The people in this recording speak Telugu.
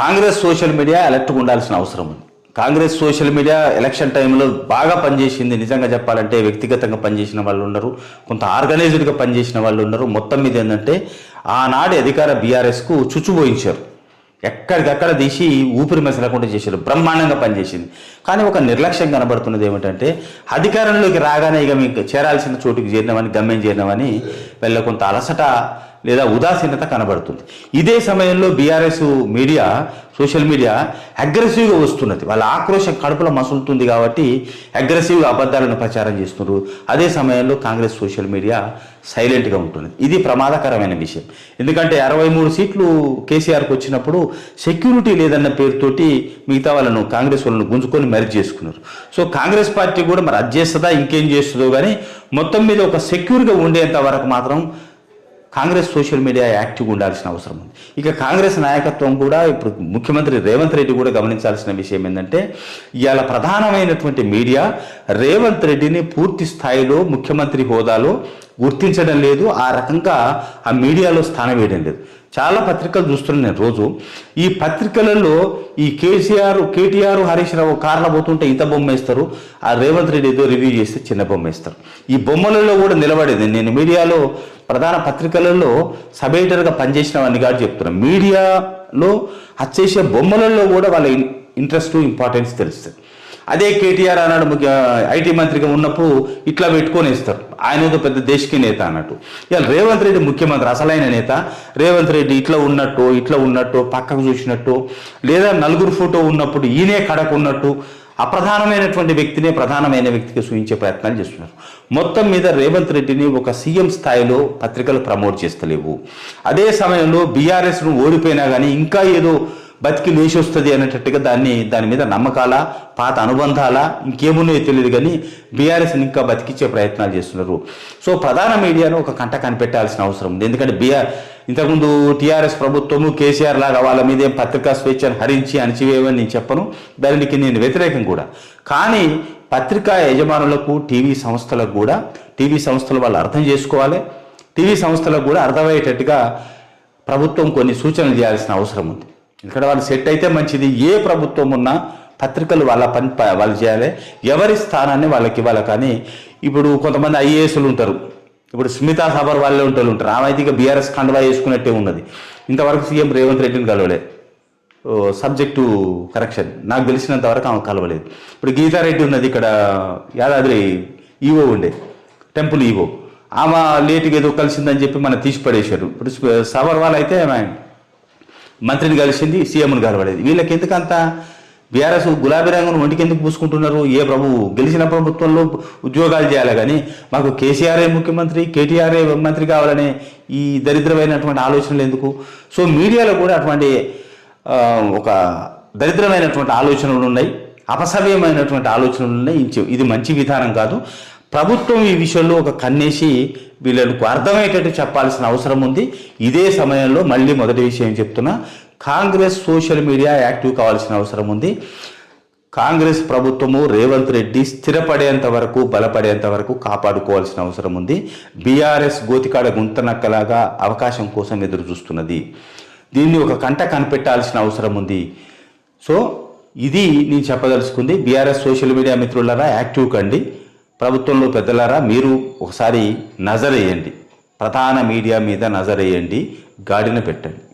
కాంగ్రెస్ సోషల్ మీడియా అలర్ట్గా ఉండాల్సిన అవసరం ఉంది. కాంగ్రెస్ సోషల్ మీడియా ఎలక్షన్ టైంలో బాగా పనిచేసింది. నిజంగా చెప్పాలంటే వ్యక్తిగతంగా పనిచేసిన వాళ్ళు ఉన్నారు కొంత ఆర్గనైజ్డ్గా పనిచేసిన వాళ్ళు ఉన్నారు మొత్తం మీద ఏంటంటే ఆనాడు అధికార బీఆర్ఎస్కు చుచ్చుబోయించారు. ఎక్కడికక్కడ తీసి ఊపిరి మెసలకుండా చేశారు. బ్రహ్మాండంగా పనిచేసింది. కానీ ఒక నిర్లక్ష్యం కనబడుతున్నది ఏమిటంటే అధికారంలోకి రాగానే ఇక మీకు చేరాల్సిన చోటుకి చేరినామని గమ్యం చేరినామని వెళ్ళ కొంత అలసట లేదా ఉదాసీనత కనబడుతుంది. ఇదే సమయంలో బీఆర్ఎస్ మీడియా సోషల్ మీడియా అగ్రెసివ్గా వస్తున్నది. వాళ్ళ ఆక్రోశం కడుపులో మసులుతుంది కాబట్టి అగ్రెసివ్గా అబద్ధాలను ప్రచారం చేస్తున్నారు. అదే సమయంలో కాంగ్రెస్ సోషల్ మీడియా సైలెంట్గా ఉంటుంది ఇది ప్రమాదకరమైన విషయం. ఎందుకంటే అరవై మూడు సీట్లు కేసీఆర్కి వచ్చినప్పుడు సెక్యూరిటీ లేదన్న పేరుతోటి మిగతా వాళ్ళను కాంగ్రెస్ వాళ్ళను గుంజుకొని మెరిట్ చేసుకున్నారు. సో కాంగ్రెస్ పార్టీ కూడా మరి అది చేస్తుందా ఇంకేం చేస్తుందో కానీ మొత్తం మీద ఒక సెక్యూర్గా ఉండేంత వరకు మాత్రం కాంగ్రెస్ సోషల్ మీడియా యాక్టివ్గా ఉండాల్సిన అవసరం ఉంది. ఇక కాంగ్రెస్ నాయకత్వం కూడా ఇప్పుడు ముఖ్యమంత్రి రేవంత్ రెడ్డి కూడా గమనించాల్సిన విషయం ఏంటంటే ఇవాళ ప్రధానమైనటువంటి మీడియా రేవంత్ రెడ్డిని పూర్తి స్థాయిలో ముఖ్యమంత్రి హోదాలో గుర్తించడం లేదు. ఆ రకంగా ఆ మీడియాలో స్థానం వేయడం లేదు. చాలా పత్రికలు చూస్తున్నాను నేను రోజు. ఈ పత్రికలలో ఈ కేసీఆర్ కేటీఆర్ హరీష్ రావు కార్ల పోతుంటే ఇంత బొమ్మ వేస్తారు. ఆ రేవంత్ రెడ్డి ఏదో రివ్యూ చేస్తే చిన్న బొమ్మ వేస్తారు. ఈ బొమ్మలలో కూడా నిలబడేది నేను. మీడియాలో ప్రధాన పత్రికలలో సబ్ ఎడిటర్గా పనిచేసిన వాడిని కాదు చెప్తున్నాను మీడియాలో వచ్చేసే బొమ్మలలో కూడా వాళ్ళ ఇంట్రెస్ట్ ఇంపార్టెన్స్ తెలుస్తుంది. అదే కేటీఆర్ అన్నాడు ముఖ్య ఐటీ మంత్రిగా ఉన్నప్పుడు ఇట్లా పెట్టుకొని ఇస్తారు ఆయన ఏదో పెద్ద దేశకి నేత అన్నట్టు. ఇవాళ రేవంత్ రెడ్డి ముఖ్యమంత్రి అసలైన నేత. రేవంత్ రెడ్డి ఇట్లా ఉన్నట్టు ఇట్లా ఉన్నట్టు పక్కకు చూసినట్టు లేదా నలుగురు ఫోటో ఉన్నప్పుడు ఈయనే కడకు ఉన్నట్టు అప్రధానమైనటువంటి వ్యక్తినే ప్రధానమైన వ్యక్తికి సూచించే ప్రయత్నాలు చేస్తున్నారు. మొత్తం మీద రేవంత్ రెడ్డిని ఒక సీఎం స్థాయిలో పత్రికలు ప్రమోట్ చేస్తలేవు. అదే సమయంలో బీఆర్ఎస్ను ఓడిపోయినా కానీ ఇంకా ఏదో బతికి లేచి వస్తుంది అనేటట్టుగా దాన్ని దాని మీద నమ్మకాల పాత అనుబంధాల ఇంకేమున్నాయో తెలియదు కానీ బీఆర్ఎస్ని ఇంకా బతికించే ప్రయత్నాలు చేస్తున్నారు. సో ప్రధాన మీడియాను ఒక కంట కనిపెట్టాల్సిన అవసరం ఉంది. ఎందుకంటే బీఆర్ ఇంతకుముందు టీఆర్ఎస్ ప్రభుత్వము కేసీఆర్ లాగా వాళ్ళ మీద ఏం పత్రికా స్వేచ్ఛను హరించి అణచివేయమని నేను చెప్పను. దానికి నేను వ్యతిరేకం కూడా. కానీ పత్రికా యజమానులకు టీవీ సంస్థలకు కూడా టీవీ సంస్థలు వాళ్ళు అర్థం చేసుకోవాలి. టీవీ సంస్థలకు కూడా అర్థమయ్యేటట్టుగా ప్రభుత్వం కొన్ని సూచనలు చేయాల్సిన అవసరం ఉంది. ఇక్కడ వాళ్ళు సెట్ అయితే మంచిది. ఏ ప్రభుత్వం ఉన్నా పత్రికలు వాళ్ళ పని వాళ్ళు చేయాలి. ఎవరి స్థానాన్ని వాళ్ళకి ఇవ్వాలి కానీ ఇప్పుడు కొంతమంది ఐఏఎస్లు ఉంటారు. ఇప్పుడు స్మితా సబర్ వాళ్ళే ఉంటారు. ఉంటారు. ఆమె అయితే ఇక బీఆర్ఎస్ కండువా వేసుకున్నట్టే ఉన్నది. ఇంతవరకు సీఎం రేవంత్ రెడ్డిని కలవలే సబ్జెక్టు కరెక్షన్. నాకు తెలిసినంత వరకు ఆమె కలవలేదు. ఇప్పుడు గీతారెడ్డి ఉన్నది ఇక్కడ యాదాద్రి ఈవో ఉండే టెంపుల్ ఈవో. ఆమె లేటుగా ఏదో కలిసిందని చెప్పి మన తీసి పడేశారు ఇప్పుడు సబర్ వాళ్ళు అయితే ఆమె మంత్రిని కలిసింది సీఎంను కలవలేదు. వీళ్ళకి ఎందుకంత? బీఆర్ఎస్ గులాబీ రంగును ఒంటికి ఎందుకు పూసుకుంటున్నారు? ఏ ప్రభువు గెలిచిన ప్రభుత్వంలో ఉద్యోగాలు చేయాలి కానీ మాకు కేసీఆర్ఏ ముఖ్యమంత్రి కేటీఆర్ఏ మంత్రి కావాలనే ఈ దరిద్రమైనటువంటి ఆలోచనలు ఎందుకు? సో మీడియాలో కూడా అటువంటి ఒక దరిద్రమైనటువంటి ఆలోచనలు ఉన్నాయి. అపసవ్యమైనటువంటి ఆలోచనలు ఉన్నాయి. ఇది మంచి విధానం కాదు. ప్రభుత్వం ఈ విషయంలో ఒక కన్నేసి వీళ్ళకు అర్థమయ్యేటట్టు చెప్పాల్సిన అవసరం ఉంది. ఇదే సమయంలో మళ్ళీ మొదటి విషయం చెప్తున్నా. కాంగ్రెస్ సోషల్ మీడియా యాక్టివ్ కావాల్సిన అవసరం ఉంది. కాంగ్రెస్ ప్రభుత్వము రేవంత్ రెడ్డి స్థిరపడేంత వరకు బలపడేంత వరకు కాపాడుకోవాల్సిన అవసరం ఉంది. బీఆర్ఎస్ గోతికాడ గుంతనక్కలాగా అవకాశం కోసం ఎదురు చూస్తున్నది. దీన్ని ఒక కంట కనిపెట్టాల్సిన అవసరం ఉంది. సో ఇది నేను చెప్పదలుచుకుంది. బీఆర్ఎస్ సోషల్ మీడియా మిత్రులరా యాక్టివ్ కండి. ప్రభుత్వంలో పెద్దలారా మీరు ఒకసారి నజరేయండి. ప్రధాన మీడియా మీద నజరేయండి. గాడిన పెట్టండి.